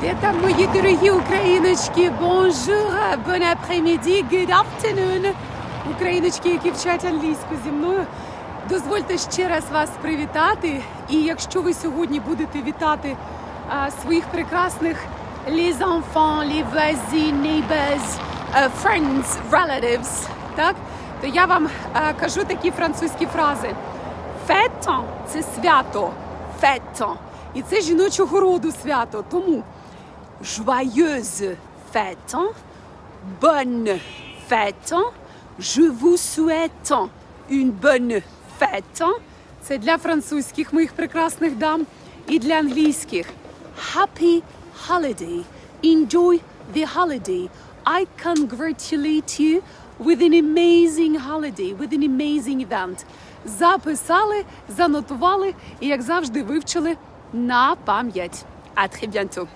Де там мої дорогі україночки? Bonjour, bon après-midi, good afternoon. Україночки, які вчать англійську зі мною. Дозвольте ще раз вас привітати. І якщо ви сьогодні будете вітати а, своїх прекрасних les enfants, les voisins, neighbors, friends, relatives, так, то я вам е, кажу такі французькі фрази. Фето це свято. Фето. І це жіночого роду свято. Тому joyeuse fête, bonne fête, je vous souhaite une bonne fête. Це для французьких моїх прекрасних дам і для англійських. Happy holiday. Enjoy the holiday. I congratulate you with an amazing holiday, with an amazing event. Записали, занотували і, як завжди, вивчили на пам'ять. À très bientôt.